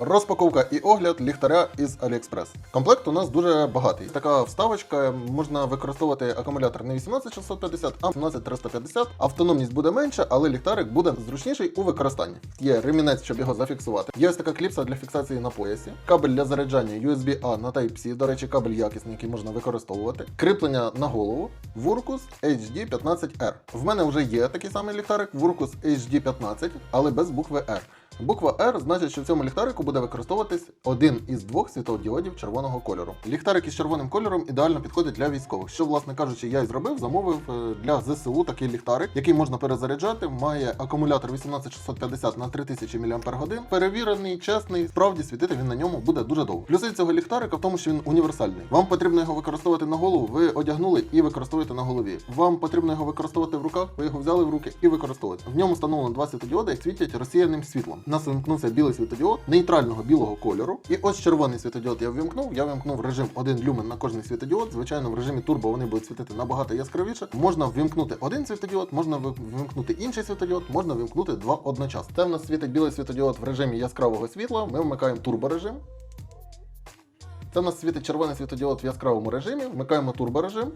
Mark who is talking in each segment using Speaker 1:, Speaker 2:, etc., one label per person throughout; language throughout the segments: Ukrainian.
Speaker 1: Розпаковка і огляд ліхтаря із AliExpress. Комплект у нас дуже багатий. Така вставочка можна використовувати акумулятор не 18650, а 18350. Автономність буде менша, але ліхтарик буде зручніший у використанні. Є ремінець, щоб його зафіксувати. Є ось така кліпса для фіксації на поясі, кабель для заряджання USB-A на Type-C, до речі, кабель якісний, який можна використовувати. Кріплення на голову Vurkus HD 15R. В мене вже є такий самий ліхтарик Vurkus HD 15, але без букви R. Буква R значить, що в цьому ліхтарику буде використовуватись один із двох світлодіодів червоного кольору. Ліхтарик із червоним кольором ідеально підходить для військових. Що, власне кажучи, я і зробив, замовив е, для ЗСУ такий ліхтарик, який можна перезаряджати. Має акумулятор 18650 на 3000 мАч. Перевірений, чесний, справді світити він на ньому буде дуже довго. Плюси цього ліхтарика в тому, що він універсальний. Вам потрібно його використовувати на голову, ви одягнули і використовуєте на голові. Вам потрібно його використовувати в руках, ви його взяли в руки і використовуєте. В ньому встановлено два світодіоди, які світять розсіяним світлом. Нас вимкнувся білий світодіод нейтрального білого кольору. І ось червоний світодіод я ввімкнув. Я вимкнув режим 1 люмен на кожний світодіод. Звичайно, в режимі турбо вони будуть світити набагато яскравіше. Можна ввімкнути один світодіод, можна вимкнути інший світодіод, можна вимкнути два одночасно. Це в нас світить білий світодіод в режимі яскравого світла. Ми вмикаємо турборежим. Це в нас світить червоний світодіод в яскравому режимі. Вмикаємо турборежим.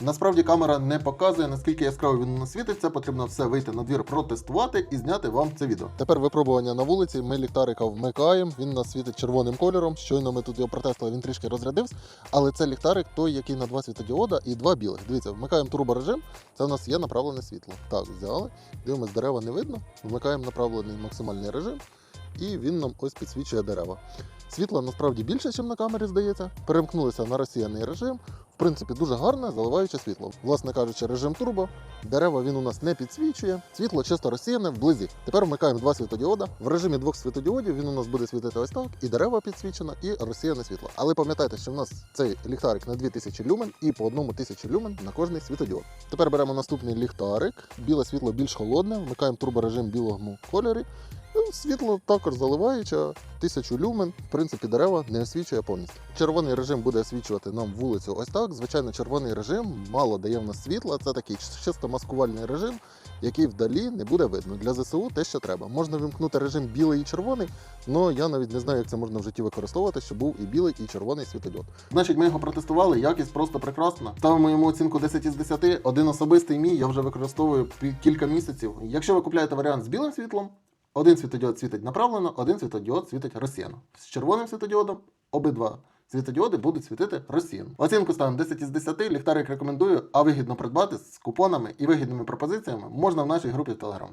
Speaker 1: Насправді камера не показує, наскільки яскраво він у нас світиться. Потрібно все вийти на двір, протестувати і зняти вам це відео. Тепер випробування на вулиці. Ми ліхтарика вмикаємо. Він нас світить червоним кольором. Щойно ми тут його протестили, він трішки розрядився. Але це ліхтарик той, який на два світодіода і два білих. Дивіться, вмикаємо турборежим. Це у нас є направлене світло. Так, взяли. Дивимось, дерева не видно. Вмикаємо направлений максимальний режим. І він нам ось підсвічує дерева. Світла насправді більше, ніж на камері здається. Перемкнулися на розсіяний режим. В принципі, дуже гарне заливаюче світло. Власне кажучи, режим турбо. Дерева він у нас не підсвічує. Світло чисто розсіяне вблизі. Тепер вмикаємо два світодіода. В режимі двох світодіодів він у нас буде світити ось так, і дерева підсвічено, і розсіяне світло. Але пам'ятайте, що в нас цей ліхтарик на 2000 люмен і по одному 1000 люмен на кожний світодіод. Тепер беремо наступний ліхтарик. Біле світло більш холодне, вмикаємо турборежим білому кольорі. Світло також заливаюче, 1000 люмен. В принципі, дерева не освічує повністю. Червоний режим буде освічувати нам вулицю ось так. Звичайно, червоний режим мало дає в нас світла. Це такий чисто маскувальний режим, який вдалі не буде видно. Для ЗСУ те, що треба. Можна вимкнути режим білий і червоний, але я навіть не знаю, як це можна в житті використовувати, щоб був і білий, і червоний світодіод. Значить, ми його протестували. Якість просто прекрасна. Ставимо йому оцінку 10 із 10. Один особистий мій я вже використовую кілька місяців. Якщо ви купуєте варіант з білим світлом, один світодіод світить направлено, один світодіод світить розсіяно. З червоним світодіодом обидва світодіоди будуть світити розсіяно. Оцінку ставимо 10 із 10, ліхтарик рекомендую, а вигідно придбати з купонами і вигідними пропозиціями можна в нашій групі в Telegram.